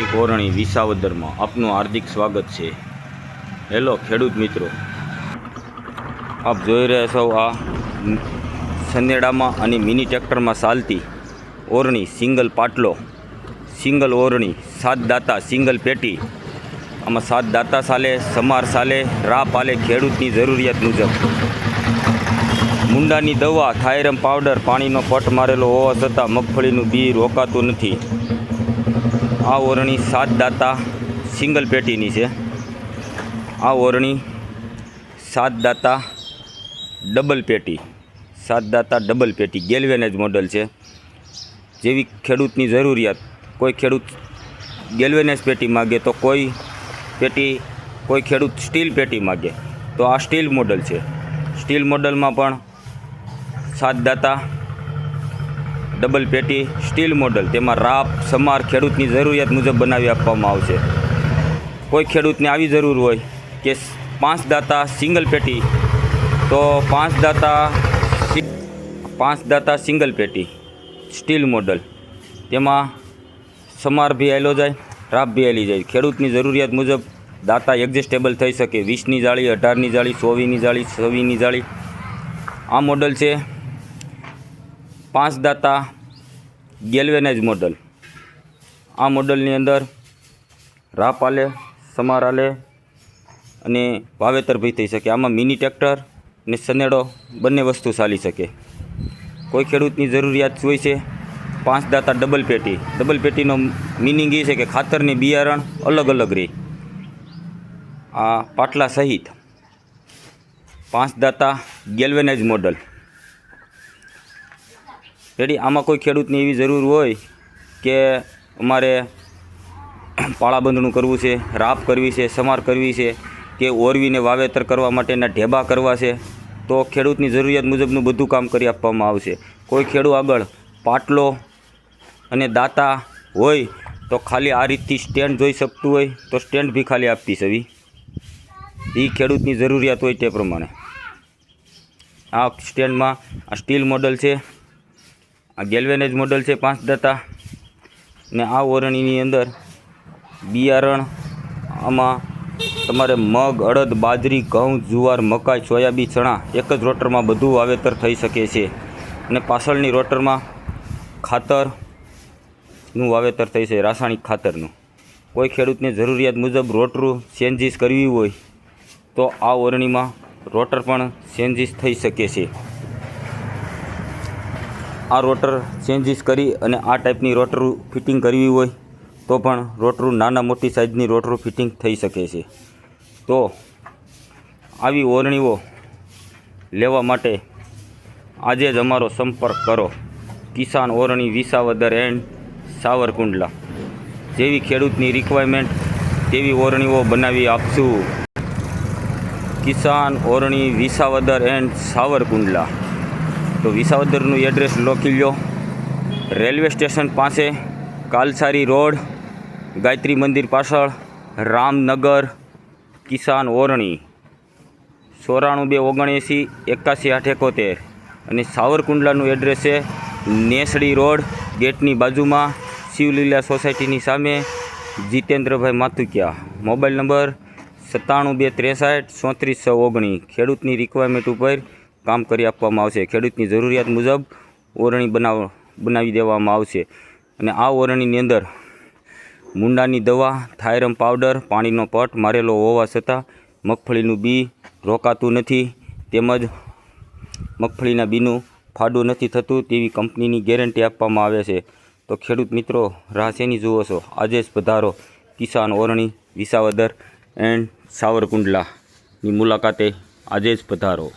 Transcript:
એક ઓરણી વિસાવદરમાં આપનું હાર્દિક સ્વાગત છે. હેલો ખેડૂત મિત્રો. આપ જોઈ રહ્યા છો આ સનેડામાં અને મિની ટ્રેક્ટરમાં ચાલતી ઓરણી સિંગલ પાટલો. સિંગલ ઓરણી, સાત દાતા, સિંગલ પેટી. આમાં સાત દાતા સાલે સમાર સાલે રા પાલે ખેડૂતની જરૂરિયાત મુજબ. મુંડાની દવા, થાયરમ પાવડર, પાણીનો પટ મારેલો હોવા છતાં મગફળીનું બી રોકાતું નથી. આ ઓરણી સાત દાતા સિંગલ પેટીની છે. આ ઓરણી સાત દાતા ડબલ પેટી. સાત દાતા ડબલ પેટી. ગેલવેનેજ મોડલ છે. જેવી ખેડૂતની જરૂરિયાત, કોઈ ખેડૂત ગેલવેનેજ પેટી માગે તો કોઈ પેટી, કોઈ ખેડૂત સ્ટીલ પેટી માગે તો આ સ્ટીલ મોડલ છે. સ્ટીલ મોડલમાં પણ સાત દાતા ડબલ પેટી, સ્ટીલ મોડલ. તેમાં રાપ, સમાર, ખેડૂતની જરૂરિયાત મુજબ બનાવી આપવામાં આવશે. કોઈ ખેડૂતને આવી જરૂર હોય કે પાંચ દાતા સિંગલ પેટી, તો પાંચ દાતા પાંચ દાતા સિંગલ પેટી, સ્ટીલ મોડલ. તેમાં સમાર બી આવેલો જાય, રાપ બી આવેલી જાય. ખેડૂતની જરૂરિયાત મુજબ દાતા એડજસ્ટેબલ થઈ શકે. વીસની જાળી, અઢારની જાળી, સોવીની જાળી છવ્વીસની જાળી. આ મોડલ છે પાંચ દાતા ગેલ્વેનાઇઝ મોડલ આ મોડલની અંદર રાપ આલે, સમાર આલે અને વાવેતર ભી થઈ શકે. આમાં મિની ટ્રેક્ટર ને સનેડો બંને વસ્તુ ચાલી શકે. કોઈ ખેડૂતની જરૂરિયાત હોય છે પાંચ દાતા ડબલ પેટી. ડબલ પેટીનો મિનિંગ એ છે કે ખાતરની બિયારણ અલગ અલગ રહે. આ પાટલા સહિત પાંચ દાતા ગેલ્વેનાઇઝ મોડલ રેડી? આમાં કોઈ ખેડૂતની એવી જરૂર હોય કે અમારે પાળાબંધનું કરવું છે, રાપ કરવી છે, સમાર કરવી છે, કે ઓરવીને વાવેતર કરવા માટેના ઢેબા કરવા છે, તો ખેડૂતની જરૂરિયાત મુજબનું બધું કામ કરી આપવામાં આવશે. કોઈ ખેડૂત આગળ પાટલો અને દાતા હોય તો ખાલી આ રીતથી સ્ટેન્ડ જોઈ શકતું હોય, તો સ્ટેન્ડ બી ખાલી આપતી સવી. એ ખેડૂતની જરૂરિયાત હોય તે પ્રમાણે. આ સ્ટેન્ડમાં આ સ્ટીલ મોડલ છે આ ગેલ્વેનેજ મોડલ છે, પાંચ દાતા. ને આ ઓરણીની અંદર બિયારણ, આમાં તમારે મગ, અડદ, બાજરી, ઘઉં, જુવાર, મકાઈ સોયાબી ચણા, એક જ રોટરમાં બધું વાવેતર થઈ શકે છે. અને પાછળની રોટરમાં ખાતરનું વાવેતર થઈ છે, રાસાયણિક ખાતરનું. કોઈ ખેડૂતને જરૂરિયાત મુજબ રોટરું ચેન્જીસ કરવી હોય તો આ ઓરણીમાં રોટર પણ ચેન્જીસ થઈ શકે છે. આ રોટર ચેન્જીસ કરી અને આ ટાઈપની રોટરું ફિટિંગ કરવી હોય તો પણ રોટરું નાના મોટી સાઇઝની રોટરું ફિટિંગ થઈ શકે છે. તો આવી ઓરણીઓ લેવા માટે આજે જ અમારો સંપર્ક કરો. કિસાન ઓરણી વિસાવદર એન્ડ સાવરકુંડલા. જેવી ખેડૂતની રિક્વાયરમેન્ટ તેવી ઓરણીઓ બનાવી આપશું. કિસાન ઓરણી વિસાવદર એન્ડ સાવરકુંડલા. તો વિસાવદરનું એડ્રેસ લખી લો રેલવે સ્ટેશન પાસે કાલસારી રોડ, ગાયત્રી મંદિર પાછળ, રામનગર, કિસાન ઓરણી. ચોરાણું બે ઓગણએંસી એકાસી આઠ એકોતેર. અને સાવરકુંડલાનું એડ્રેસ છે નેસડી રોડ, ગેટની બાજુમાં શિવલીલા સોસાયટીની સામે જીતેન્દ્રભાઈ માથુકિયા મોબાઈલ નંબર સત્તાણું બે ત્રેસઠ, ચોત્રીસ છ ઓગણી. ખેડૂતની રિક્વાયરમેન્ટ ઉપર કામ કરી આપવામાં આવશે. ખેડૂતની જરૂરિયાત મુજબ ઓરણી બનાવ, બનાવી દેવામાં આવશે. અને આ ઓરણીની અંદર મુંડાની દવા, થાયરમ પાવડર, પાણીનો પટ મારેલો હોવા છતાં મગફળીનું બી રોકાતું નથી. તેમજ મગફળીના બીનું ફાડું નથી થતું તેવી કંપનીની ગેરંટી આપવામાં આવે છે. તો ખેડૂત મિત્રો, રાહ શેની જુઓ છો? આજે જ પધારો કિસાન ઓરણી વિસાવદર એન્ડ સાવરકુંડલાની મુલાકાતે આજે જ પધારો.